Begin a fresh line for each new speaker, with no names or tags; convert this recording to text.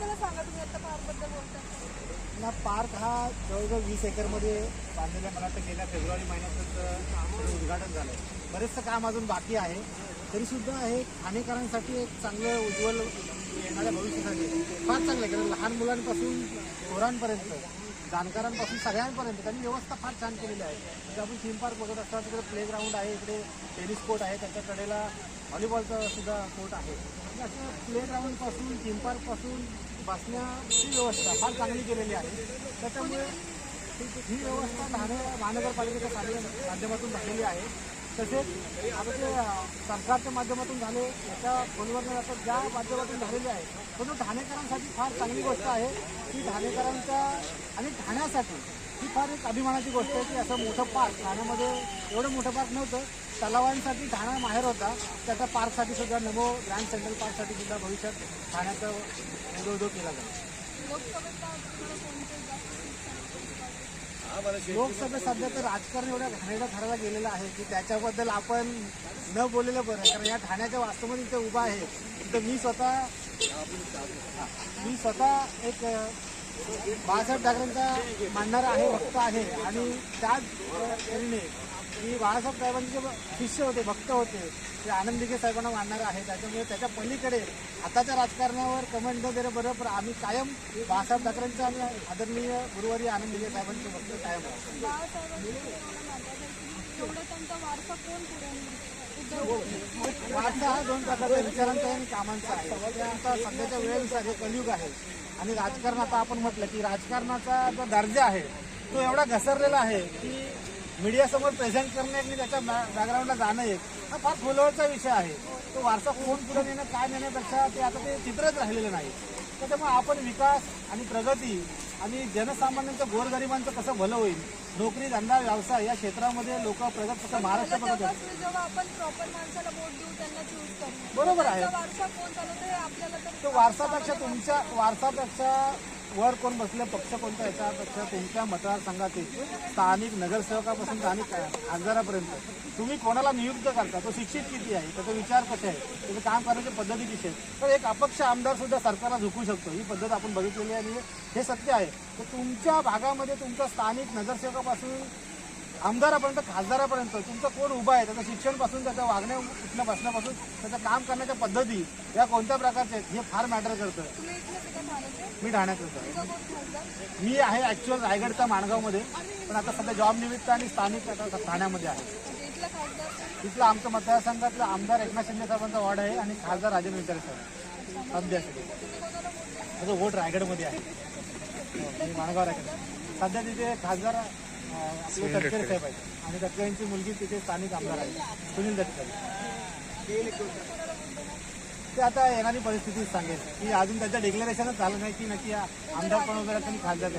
बद्दल सांगा तुम्ही आता पार्क
ना पार्क हा जवळजवळ वीस एकरमध्ये बांधलेला मला वाटतं गेल्या फेब्रुवारी महिन्यातच उद्घाटन झालं आहे बरेचसं काम अजून बाकी आहे. तरीसुद्धा हे ठाणेकरांसाठी एक चांगलं उज्ज्वल येणाऱ्या भविष्यासाठी फार चांगलं आहे. कारण लहान मुलांपासून थोरांपर्यंत जाणकारांपासून सगळ्यांपर्यंत त्यांनी व्यवस्था फार छान केलेली आहे. म्हणजे आपण थीम पार्क बघत असतात तिकडे प्लेग्राऊंड आहे इकडे टेनिस कोर्ट आहे त्याच्या कडेला व्हॉलीबॉलचा सुद्धा कोर्ट आहे. म्हणजे असं प्लेग्राऊंडपासून थीम पार्कपासून बसण्याची व्यवस्था फार चांगली केलेली आहे. त्याच्यामुळे ही- ही व्यवस्था ठाणे महानगरपालिकेच्या कार्य- माध्यमातून झालेली आहे. तसेच आता ते सरकारच्या माध्यमातून झाले याच्या खोलवर आता ज्या माध्यमातून झालेले आहे परंतु ठाणेकरांसाठी फार चांगली गोष्ट आहे की ठाणेकरांच्या आणि ठाण्यासाठी ही फार एक अभिमानाची गोष्ट आहे की असं मोठं पार्क ठाण्यामध्ये एवढं मोठं पार्क नव्हतं. तलावांसाठी ठाणा माहेर होता. त्याचा पार्कसाठी सुद्धा नमो ग्रँड सेंट्रल पार्कसाठी सुद्धा भविष्यात ठाण्याचा विरोध केला जातो
लोकसभेत
सध्या तर राजकारण एवढ्या घाणेरडं ठरला गेलेलं आहे की त्याच्याबद्दल आपण न बोललेलं बरं. कारण या ठाण्याच्या वास्तवमध्ये इथे उभा आहे. तर मी स्वतः मी स्वतः एक बाळासाहेब ठाकरेंचा मांडणारा आहे भक्त आहे. आणि त्याच अ, तऱ्हेने बाळासाहेब साहेबांचे शिष्य होते भक्त होते ते आनंद दिघे साहेबांना मानणार आहे. त्याच्यामुळे त्याच्या पलीकडे आताच्या राजकारणावर कमेंट न देणं बरं पण आम्ही कायम बाळासाहेब ठाकरेंचं आणि आदरणीय गुरुवारी आनंद दिघे साहेबांचे भक्त कायम आहोत
वारसा
हा दोन प्रकारचा विचारांचा आणि कामांचा आहे. म्हणजे आता सध्याच्या वेळेनुसार हे कलयुग आहे. आणि राजकारण आता आपण म्हटलं की राजकारणाचा जो दर्जा आहे तो एवढा घसरलेला आहे की मीडियासमोर प्रेझेंट करणे आणि त्याच्या बॅकग्राऊंडला जाणं एक हा फार खोलवरचा विषय आहे. तो वारसा कोण पुढे नेणं काय नेण्यापेक्षा ते आता ते चित्रच राहिलेलं नाही. त्याच्यामुळे आपण विकास आणि प्रगती आणि जनसामान्यांचं गोरगरिबांचं कसं भलं होईल? नोकरी धंदा व्यवसाय या क्षेत्रामध्ये लोक प्रगत फक्त महाराष्ट्र
जेव्हा आपण प्रॉपर माणसाला वोट देऊ त्यांना चूज करू.
बरोबर आहे.
वारसा कोण चालवतं आपल्याला तर
तो वारसापेक्षा तुमच्या वारसापेक्षा वर कोण बसले पक्ष कोणता याच्यापेक्षा तुमच्या मतदारसंघातील स्थानिक नगरसेवकापासून स्थानिक खासदारापर्यंत तुम्ही कोणाला नियुक्त करता? तो शिक्षित किती आहे? त्याचा विचार कसे आहे? त्याचं काम करण्याची पद्धती कशी आहे तर एक अपक्ष आमदार सुद्धा सरकारला झुकू शकतो. ही पद्धत आपण बघितलेली आहे हे सत्य आहे. तर तुमच्या भागामध्ये तुमचा स्थानिक नगरसेवकापासून आमदारापर्यंत खासदारापर्यंत तुमचं कोण उभा आहे? त्याचं शिक्षणपासून त्याचं वागण्या उठणं बसण्यापासून त्याचं काम करण्याच्या पद्धती या कोणत्या प्रकारच्या आहेत हे फार मॅटर करतं. मी ठाण्यात होतो मी आहे ॲक्च्युअल रायगडचा माणगावमध्ये पण आता सध्या जॉब निमित्त आणि स्थानिक आता ठाण्यामध्ये आहे.
म्हणजे
तिथलं आमचं मतदारसंघातलं आमदार एकनाथ शिंदे साहेबांचा वॉर्ड आहे आणि खासदार राजेंद्र विचारे साहेब सध्यासाठी
देणार
माझं वोट रायगडमध्ये आहे. हो, माणगाव रायगड सध्या तिथे खासदार आपले तटकरे. साहेब आहेत. आणि तटकरे यांची मुलगी तिथे स्थानिक आमदार आहे. सुनील तटकरे. ते आता येणारी परिस्थिती सांगेल. की अजून त्याचं डिक्लेरेशनच झालं नाही की नक्की आमदार पण वगैरे आणि खासदार